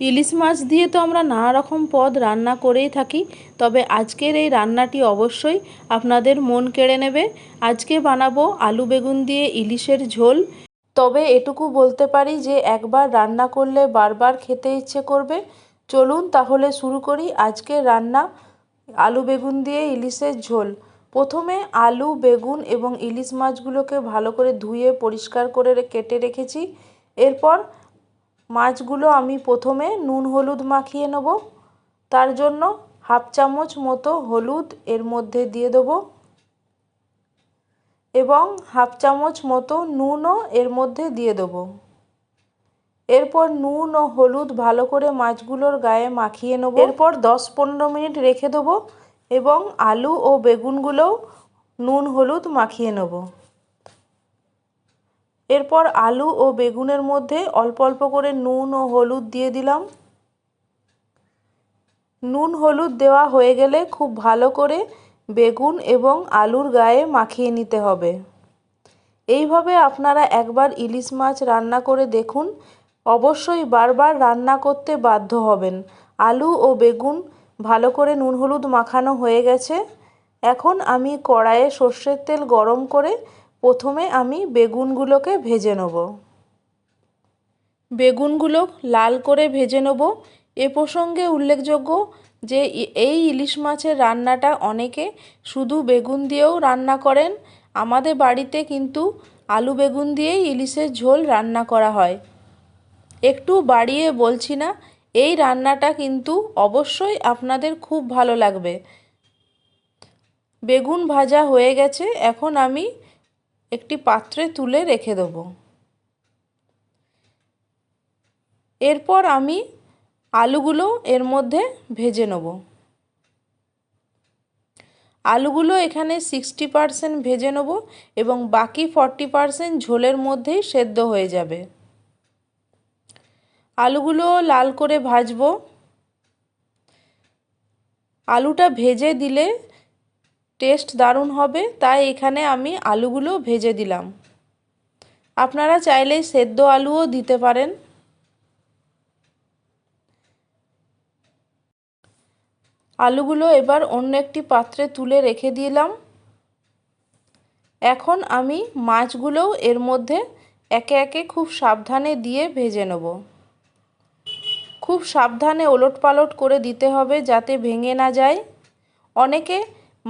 ইলিশ মাছ দিয়ে তো আমরা নানা রকম পদ রান্না করেই থাকি, তবে আজকের এই রান্নাটি অবশ্যই আপনাদের মন কেড়ে নেবে। আজকে বানাবো আলু বেগুন দিয়ে ইলিশের ঝোল। তবে এটুকু বলতে পারি যে একবার রান্না করলে বারবার খেতে ইচ্ছে করবে। চলুন তাহলে শুরু করি আজকের রান্না, আলু বেগুন দিয়ে ইলিশের ঝোল। প্রথমে আলু, বেগুন এবং ইলিশ মাছগুলোকে ভালো করে ধুয়ে পরিষ্কার করে কেটে রেখেছি। এরপর মাছগুলো আমি প্রথমে নুন হলুদ মাখিয়ে নেব। তার জন্য হাফ চামচ মতো হলুদ এর মধ্যে দিয়ে দেবো। এবং হাফ চামচ মতো নুনও এর মধ্যে দিয়ে দেবো। এরপর নুন ও হলুদ ভালো করে মাছগুলোর গায়ে মাখিয়ে নেব। এরপর দশ পনেরো মিনিট রেখে দেবো এবং আলু ও বেগুনগুলোও নুন হলুদ মাখিয়ে নেব। এরপর আলু ও বেগুনের মধ্যে অল্প অল্প করে নুন ও হলুদ দিয়ে দিলাম। নুন হলুদ দেওয়া হয়ে গেলে খুব ভালো করে বেগুন এবং আলুর গায়ে মাখিয়ে নিতে হবে। এইভাবে আপনারা একবার ইলিশ মাছ রান্না করে দেখুন। অবশ্যই বারবার রান্না করতে বাধ্য হবেন। আলু ও বেগুন ভালো করে নুন হলুদ মাখানো হয়ে গেছে। এখন আমি কড়াইয়ে সর্ষের তেল গরম করে প্রথমে আমি বেগুনগুলোকে ভেজে নেব। বেগুনগুলো লাল করে ভেজে নেব। এ প্রসঙ্গে উল্লেখযোগ্য যে এই ইলিশ মাছের রান্নাটা অনেকে শুধু বেগুন দিয়েও রান্না করেন। আমাদের বাড়িতে কিন্তু আলু বেগুন দিয়েই ইলিশের ঝোল রান্না করা হয়। একটু বাড়িয়ে বলছি না, এই রান্নাটা কিন্তু অবশ্যই আপনাদের খুব ভালো লাগবে। বেগুন ভাজা হয়ে গেছে, এখন আমি একটি পাত্রে তুলে রেখে দেবো। এরপর আমি আলুগুলো এর মধ্যে ভেজে নেব। আলুগুলো এখানে সিক্সটি পারসেন্ট ভেজে নেব এবং বাকি ফর্টি পারসেন্ট ঝোলের মধ্যেই সেদ্ধ হয়ে যাবে। আলুগুলো লাল করে ভাজবো। আলুটা ভেজে দিলে টেস্ট দারুণ হবে, তাই এখানে আমি আলুগুলো ভেজে দিলাম। আপনারা চাইলে সেদ্ধ আলুও দিতে পারেন। আলুগুলো এবার অন্য একটি পাত্রে তুলে রেখে দিলাম। এখন আমি মাছগুলোও এর মধ্যে একে একে খুব সাবধানে দিয়ে ভেজে নেব। খুব সাবধানে ওলট পালট করে দিতে হবে যাতে ভেঙে না যায়। অনেকে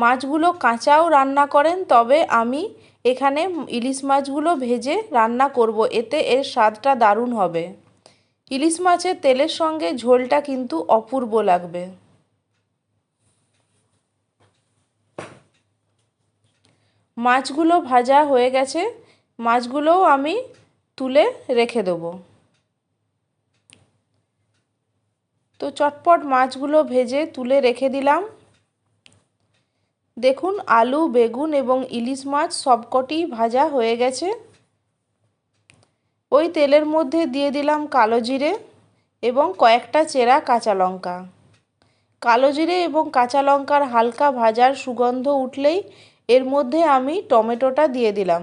মাছগুলো কাঁচাও রান্না করেন, তবে আমি এখানে ইলিশ মাছগুলো ভেজে রান্না করব, এতে এর স্বাদটা দারুণ হবে। ইলিশ মাছের তেলের সঙ্গে ঝোলটা কিন্তু অপূর্ব লাগবে। মাছগুলো ভাজা হয়ে গেছে, মাছগুলোও আমি তুলে রেখে দেবো। তো চটপট মাছগুলো ভেজে তুলে রেখে দিলাম। দেখুন, আলু, বেগুন এবং ইলিশ মাছ সবকটি ভাজা হয়ে গেছে। ওই তেলের মধ্যে দিয়ে দিলাম কালো জিরে এবং কয়েকটা চেরা কাঁচা লঙ্কা। কালো জিরে এবং কাঁচা লঙ্কার হালকা ভাজার সুগন্ধ উঠলেই এর মধ্যে আমি টমেটোটা দিয়ে দিলাম।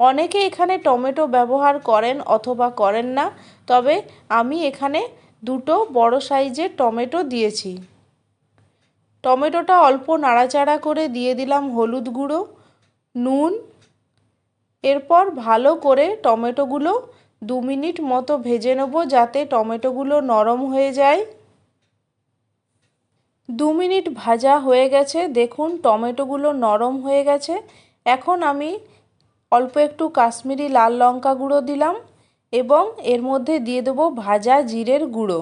অনেকে এখানে টমেটো ব্যবহার করেন অথবা করেন না, তবে আমি এখানে দুটো বড় সাইজের টমেটো দিয়েছি। টমেটোটা অল্প নাড়াচাড়া করে দিয়ে দিলাম হলুদ গুঁড়ো, নুন। এরপর ভালো করে টমেটোগুলো দু মিনিট মতো ভেজে নেব যাতে টমেটোগুলো নরম হয়ে যায়। দু মিনিট ভাজা হয়ে গেছে, দেখুন টমেটোগুলো নরম হয়ে গেছে। এখন আমি অল্প একটু কাশ্মীরি লাল লঙ্কা গুঁড়ো দিলাম এবং এর মধ্যে দিয়ে দেবো ভাজা জিরের গুঁড়ো।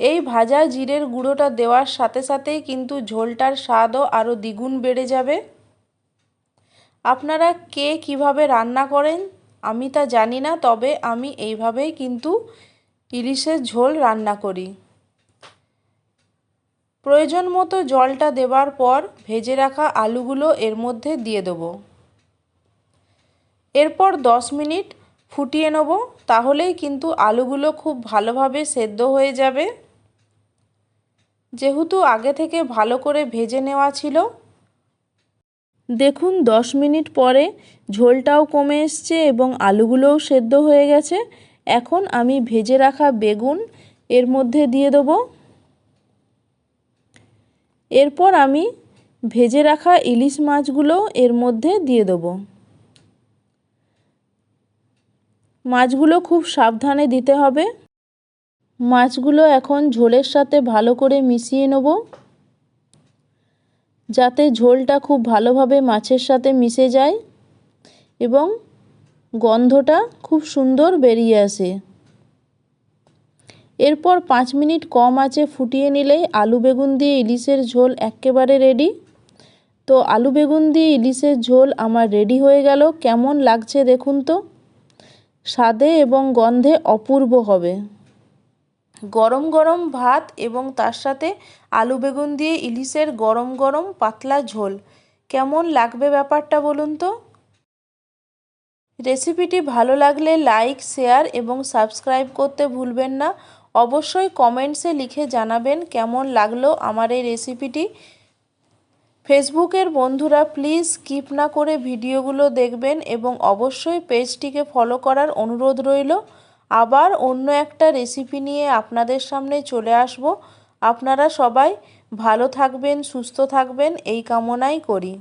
এই ভাজা জিরের গুঁড়োটা দেওয়ার সাথে সাথেই কিন্তু ঝোলটার স্বাদও আরও দ্বিগুণ বেড়ে যাবে। আপনারা কে কীভাবে রান্না করেন আমি তা জানি না, তবে আমি এইভাবেই কিন্তু ইলিশের ঝোল রান্না করি। প্রয়োজন মতো জলটা দেবার পর ভেজে রাখা আলুগুলো এর মধ্যে দিয়ে দেবো। এরপর দশ মিনিট ফুটিয়ে নেব, তাহলেই কিন্তু আলুগুলো খুব ভালোভাবে সেদ্ধ হয়ে যাবে। যেহেতু আগে থেকে ভালো করে ভেজে নেওয়া ছিল। দেখুন, দশ মিনিট পরে ঝোলটাও কমে এসছে এবং আলুগুলোও সেদ্ধ হয়ে গেছে। এখন আমি ভেজে রাখা বেগুন এর মধ্যে দিয়ে দেবো। এরপর আমি ভেজে রাখা ইলিশ মাছগুলো এর মধ্যে দিয়ে দেবো। মাছগুলো খুব সাবধানে দিতে হবে। মাছগুলো এখন ঝোলের সাথে ভালো করে মিশিয়ে নেব। যাতে ঝোলটা খুব ভালোভাবে মাছের সাথে মিশে যায় এবং গন্ধটা খুব সুন্দর বেরিয়ে আসে। এরপর পাঁচ মিনিট কম আছে ফুটিয়ে নিলেই আলু বেগুন দিয়ে ইলিশের ঝোল একেবারে রেডি। তো আলু বেগুন দিয়ে ইলিশের ঝোল আমার রেডি হয়ে গেল। কেমন লাগছে দেখুন তো? স্বাদে এবং গন্ধে অপূর্ব হবে। গরম গরম ভাত এবং তার সাথে আলু বেগুন দিয়ে ইলিশের গরম গরম পাতলা ঝোল। কেমন লাগবে ব্যাপারটা বলুন তো? রেসিপিটি ভালো লাগলে লাইক, শেয়ার এবং সাবস্ক্রাইব করতে ভুলবেন না। অবশ্যই কমেন্টসে লিখে জানাবেন কেমন লাগল আমার এই রেসিপিটি। ফেসবুকের বন্ধুরা প্লিজ স্কিপ না করে ভিডিওগুলো দেখবেন এবং অবশ্যই পেজটিকে ফলো করার অনুরোধ রইল। আবার অন্য একটা রেসিপি নিয়ে আপনাদের সামনে চলে আসব। আপনারা সবাই ভালো থাকবেন, সুস্থ থাকবেন, এই কামনাই করি।